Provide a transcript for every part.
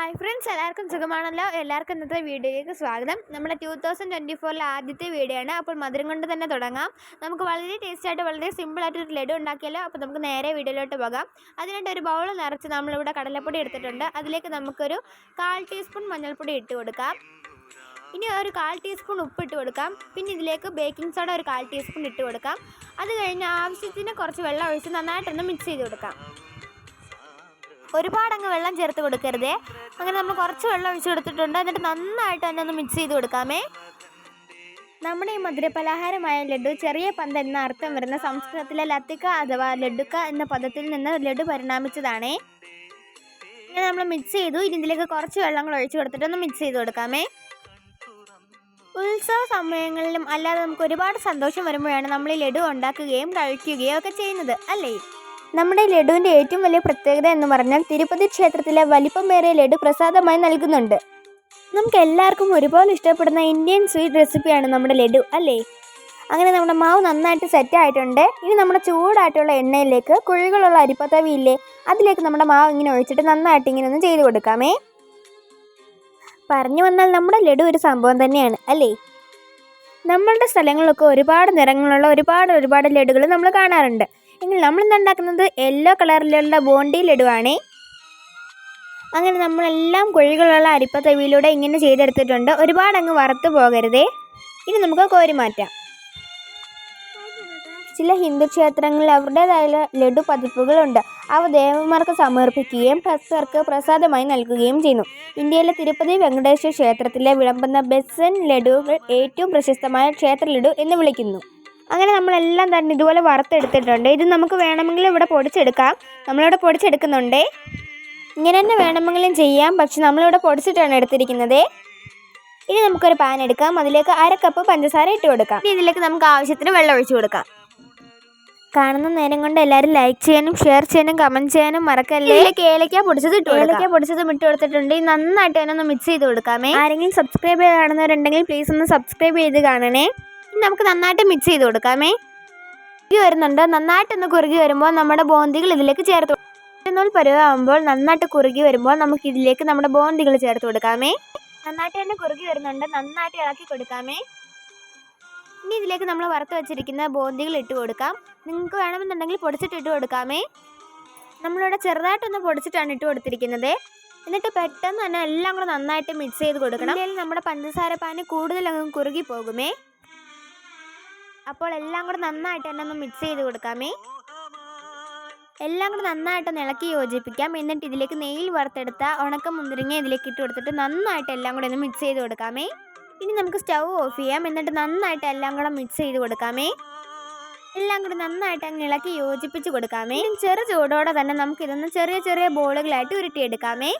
Hi friends എല്ലാവർക്കും സുഖമാണല്ലോ? എല്ലാവർക്കും ഇന്നത്തെ വീഡിയോയിലേക്ക് സ്വാഗതം. നമ്മുടെ ടൂ തൗസൻഡ് ട്വന്റി ഫോറിലെ ആദ്യത്തെ വീഡിയോ ആണ് അപ്പോൾ മധുരം കൊണ്ട് തന്നെ തുടങ്ങാം. നമുക്ക് വളരെ ടേസ്റ്റ് ആയിട്ട് വളരെ സിമ്പിളായിട്ട് ഒരു ലഡു ഉണ്ടാക്കിയാലോ അപ്പോൾ നമുക്ക് നേരെ വീഡിയോയിലോട്ട് പോകാം. അതിനായിട്ട് ഒരു ബൗൾ നിറച്ച് നമ്മളിവിടെ കടലപ്പൊടി എടുത്തിട്ടുണ്ട്. അതിലേക്ക് നമുക്കൊരു കാൽ ടീസ്പൂൺ മഞ്ഞൾപ്പൊടി ഇട്ട് കൊടുക്കാം. ഇനി ഒരു കാൽ ടീസ്പൂൺ ഉപ്പ് ഇട്ട് കൊടുക്കാം. പിന്നെ ഇതിലേക്ക് ബേക്കിംഗ് സോഡ ഒരു കാൽ ടീസ്പൂൺ ഇട്ട് കൊടുക്കാം. അത് കഴിഞ്ഞ് ആവശ്യത്തിന് കുറച്ച് വെള്ളം ഒഴിച്ച് നന്നായിട്ടൊന്ന് മിക്സ് ചെയ്ത് കൊടുക്കാം. ഒരുപാട് അങ്ങ് വെള്ളം ചേർത്ത് കൊടുക്കരുതേ. അങ്ങനെ നമ്മൾ കുറച്ച് വെള്ളം ഒഴിച്ച് കൊടുത്തിട്ടുണ്ട്. എന്നിട്ട് നന്നായിട്ട് തന്നെ ഒന്ന് മിക്സ് ചെയ്ത് കൊടുക്കാമേ. നമ്മുടെ ഈ മധുരപലഹാരമായ ലഡു ചെറിയ പന്ത് എന്ന അർത്ഥം വരുന്ന സംസ്കൃതത്തിലെ ലത്തിക്ക അഥവാ ലഡുക്ക എന്ന പദത്തിൽ നിന്ന് ലഡു പരിണാമിച്ചതാണേ. ഇങ്ങനെ നമ്മൾ മിക്സ് ചെയ്തു. ഇനി ഇതിലേക്ക് കുറച്ച് വെള്ളങ്ങൾ ഒഴിച്ച് കൊടുത്തിട്ട് ഒന്ന് മിക്സ് ചെയ്ത് കൊടുക്കാമേ. ഉത്സവ സമയങ്ങളിലും അല്ലാതെ നമുക്ക് ഒരുപാട് സന്തോഷം വരുമ്പോഴാണ് നമ്മൾ ഈ ലഡു ഉണ്ടാക്കുകയും കഴിക്കുകയും ഒക്കെ ചെയ്യുന്നത്. അല്ലേ? നമ്മുടെ ലഡുവിന്റെ ഏറ്റവും വലിയ പ്രത്യേകത എന്ന് പറഞ്ഞാൽ തിരുപ്പതി ക്ഷേത്രത്തിലെ വലിപ്പമേറിയ ലഡു പ്രസാദമായി നൽകുന്നുണ്ട്. നമുക്ക് എല്ലാവർക്കും ഒരുപോലെ ഇഷ്ടപ്പെടുന്ന ഇന്ത്യൻ സ്വീറ്റ് റെസിപ്പിയാണ് നമ്മുടെ ലഡു അല്ലേ? അങ്ങനെ നമ്മുടെ മാവ് നന്നായിട്ട് സെറ്റ് ആയിട്ടുണ്ട്. ഇനി നമ്മുടെ ചൂടായിട്ടുള്ള എണ്ണയിലേക്ക് കുഴികളുള്ള അരിപ്പത്തവിയില്ലേ അതിലേക്ക് നമ്മുടെ മാവ് ഇങ്ങനെ ഒഴിച്ചിട്ട് നന്നായിട്ട് ഇങ്ങനെ ഒന്ന് ചെയ്ത് കൊടുക്കാമേ. പറഞ്ഞു വന്നാൽ നമ്മുടെ ലഡു ഒരു സംഭവം തന്നെയാണ് അല്ലേ? നമ്മളുടെ സ്ഥലങ്ങളിലൊക്കെ ഒരുപാട് നിറങ്ങളുള്ള ഒരുപാട് ഒരുപാട് ലഡുകൾ നമ്മൾ കാണാറുണ്ട്. എങ്കിൽ നമ്മൾ ഉണ്ടാക്കുന്നത് യെല്ലോ കളറിലുള്ള ബോണ്ടിയിലിടുവാണേ. അങ്ങനെ നമ്മളെല്ലാം കുഴികളുള്ള അരിപ്പത്തവിയിലൂടെ ഇങ്ങനെ ചെയ്തെടുത്തിട്ടുണ്ട്. ഒരുപാട് അങ്ങ് വറുത്ത് പോകരുതേ. ഇനി നമുക്ക് കോരി മാറ്റാം. ചില ഹിന്ദു ക്ഷേത്രങ്ങളിൽ അവരുടേതായ ലഡു പതിപ്പുകളുണ്ട് അവ ദേവന്മാർക്ക് സമർപ്പിക്കുകയും ഭക്തർക്ക് പ്രസാദമായി നൽകുകയും ചെയ്യുന്നു. ഇന്ത്യയിലെ തിരുപ്പതി വെങ്കടേശ്വര ക്ഷേത്രത്തിലെ വിളമ്പുന്ന ബെസൻ ലഡുകൾ ഏറ്റവും പ്രശസ്തമായ ക്ഷേത്ര ലഡു എന്ന് വിളിക്കുന്നു. അങ്ങനെ നമ്മളെല്ലാം തന്നെ ഇതുപോലെ വറുത്തെടുത്തിട്ടുണ്ട്. ഇത് നമുക്ക് വേണമെങ്കിൽ ഇവിടെ പൊടിച്ചെടുക്കാം. നമ്മളിവിടെ പൊടിച്ചെടുക്കുന്നുണ്ട്. ഇങ്ങനെ തന്നെ വേണമെങ്കിലും ചെയ്യാം. പക്ഷെ നമ്മളിവിടെ പൊടിച്ചിട്ടാണ് എടുത്തിരിക്കുന്നത്. ഇനി നമുക്കൊരു പാൻ എടുക്കാം. അതിലേക്ക് അര കപ്പ് പഞ്ചസാര ഇട്ട് കൊടുക്കാം. ഇനി ഇതിലേക്ക് നമുക്ക് ആവശ്യത്തിന് വെള്ളം ഒഴിച്ചു കൊടുക്കാം. കാണുന്ന നേരം കൊണ്ട് എല്ലാവരും ലൈക്ക് ചെയ്യാനും ഷെയർ ചെയ്യാനും കമന്റ് ചെയ്യാനും മറക്കല്ലേ? ഇതിലേക്ക് ഏലക്ക പൊടിച്ചത് ഇട്ട് ഏലക്ക പൊടിച്ചതും ഇട്ട് കൊടുത്തിട്ടുണ്ട്. ഈ നന്നായിട്ട് തന്നെ ഒന്ന് മിക്സ് ചെയ്ത് കൊടുക്കാമേ. ആരെങ്കിലും സബ്സ്ക്രൈബ് ചെയ്ത് കാണുന്നവരുണ്ടെങ്കിൽ പ്ലീസ് ഒന്ന് സബ്സ്ക്രൈബ് ചെയ്ത് കാണണേ. ഇനി നമുക്ക് നന്നായിട്ട് മിക്സ് ചെയ്ത് കൊടുക്കാമേ. കുറുകി വരുന്നുണ്ട്. നന്നായിട്ടൊന്ന് കുറുകി വരുമ്പോൾ നമ്മുടെ ബോന്തികൾ ഇതിലേക്ക് ചേർത്ത് നൂൽ പരുവാകുമ്പോൾ നന്നായിട്ട് കുറുകി വരുമ്പോൾ നമുക്ക് ഇതിലേക്ക് നമ്മുടെ ബോന്തികൾ ചേർത്ത് കൊടുക്കാമേ. നന്നായിട്ട് തന്നെ കുറുകി വരുന്നുണ്ട്. നന്നായിട്ട് ഇളക്കി കൊടുക്കാമേ. ഇനി ഇതിലേക്ക് നമ്മൾ വറുത്ത് വെച്ചിരിക്കുന്ന ബോന്തികൾ ഇട്ട് കൊടുക്കാം. നിങ്ങൾക്ക് വേണമെന്നുണ്ടെങ്കിൽ പൊടിച്ചിട്ട് ഇട്ട് കൊടുക്കാമേ. നമ്മളിവിടെ ചെറുതായിട്ടൊന്ന് പൊടിച്ചിട്ടാണ് ഇട്ട് കൊടുത്തിരിക്കുന്നത്. എന്നിട്ട് പെട്ടെന്ന് തന്നെ എല്ലാം കൂടെ നന്നായിട്ട് മിക്സ് ചെയ്ത് കൊടുക്കണം. അല്ലെങ്കിൽ നമ്മുടെ പഞ്ചസാര പാന് കൂടുതലങ്ങ് കുറുകി പോകുമേ. അപ്പോൾ എല്ലാം കൂടെ നന്നായിട്ട് തന്നെ ഒന്ന് മിക്സ് ചെയ്ത് കൊടുക്കാമേ. എല്ലാം കൂടെ നന്നായിട്ട് ഇളക്കി യോജിപ്പിക്കാം. എന്നിട്ട് ഇതിലേക്ക് നെയ്യിൽ വറുത്തെടുത്ത ഉണക്ക മുന്തിരിങ്ങ ഇതിലേക്ക് ഇട്ട് കൊടുത്തിട്ട് നന്നായിട്ട് എല്ലാം കൂടെ ഒന്ന് മിക്സ് ചെയ്ത് കൊടുക്കാമേ. ഇനി നമുക്ക് സ്റ്റൗ ഓഫ് ചെയ്യാം. എന്നിട്ട് നന്നായിട്ട് എല്ലാം കൂടെ മിക്സ് ചെയ്ത് കൊടുക്കാമേ. എല്ലാം കൂടി നന്നായിട്ട് അങ്ങ് ഇളക്കി യോജിപ്പിച്ച് കൊടുക്കാമേ. ചെറു ചൂടോടെ തന്നെ നമുക്കിതൊന്ന് ചെറിയ ചെറിയ ബോളുകളായിട്ട് ഉരുട്ടിയെടുക്കാമേ.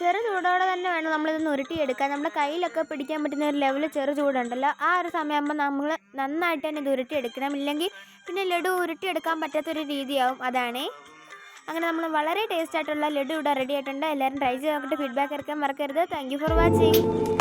ചെറു ചൂടോടെ തന്നെ വേണം നമ്മളിതൊന്ന് ഉരുട്ടിയെടുക്കാൻ. നമ്മുടെ കയ്യിലൊക്കെ പിടിക്കാൻ പറ്റുന്ന ഒരു ലെവൽ ചെറു ചൂടുണ്ടല്ലോ. ആ ഒരു സമയമാകുമ്പോൾ നമ്മൾ നന്നായിട്ട് തന്നെ ഇത് ഉരുട്ടിയെടുക്കണം. ഇല്ലെങ്കിൽ പിന്നെ ലഡു ഉരുട്ടിയെടുക്കാൻ പറ്റാത്തൊരു രീതിയാവും. അതാണ്. അങ്ങനെ നമ്മൾ വളരെ ടേസ്റ്റ് ആയിട്ടുള്ള ലഡു ഇവിടെ റെഡി ആയിട്ടുണ്ട്. എല്ലാവരും ട്രൈ ചെയ്ത് നോക്കിയിട്ട് ഫീഡ്ബാക്ക് ഇറക്കാൻ മറക്കരുത്. Thank for watching